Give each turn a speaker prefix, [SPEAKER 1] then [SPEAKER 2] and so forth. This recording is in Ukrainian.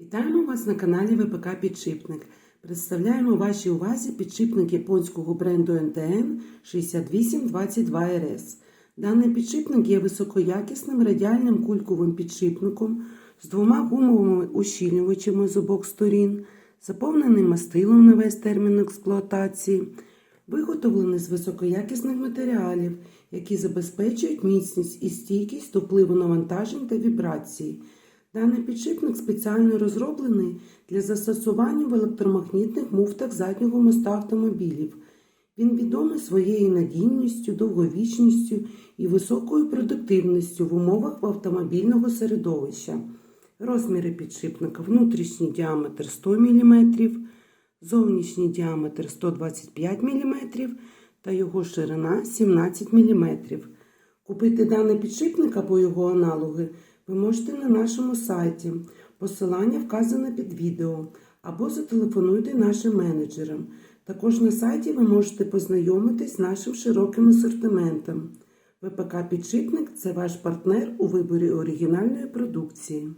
[SPEAKER 1] Вітаємо вас на каналі ВПК Підшипник. Представляємо вашій увазі підшипник японського бренду NTN 6822RS. Даний підшипник є високоякісним радіальним кульковим підшипником з двома гумовими ущільнювачами з обох сторін, заповненим мастилом на весь термін експлуатації, виготовлений з високоякісних матеріалів, які забезпечують міцність і стійкість впливу навантажень та вібрацій. Даний підшипник спеціально розроблений для застосування в електромагнітних муфтах заднього моста автомобілів. Він відомий своєю надійністю, довговічністю і високою продуктивністю в умовах автомобільного середовища. Розміри підшипника внутрішній діаметр 100 мм, зовнішній діаметр 125 мм та його ширина 17 мм. Купити даний підшипник або його аналоги ви можете на нашому сайті. Посилання вказане під відео або зателефонуйте нашим менеджерам. Також на сайті ви можете познайомитись з нашим широким асортиментом. ВПК Підшипник це ваш партнер у виборі оригінальної продукції.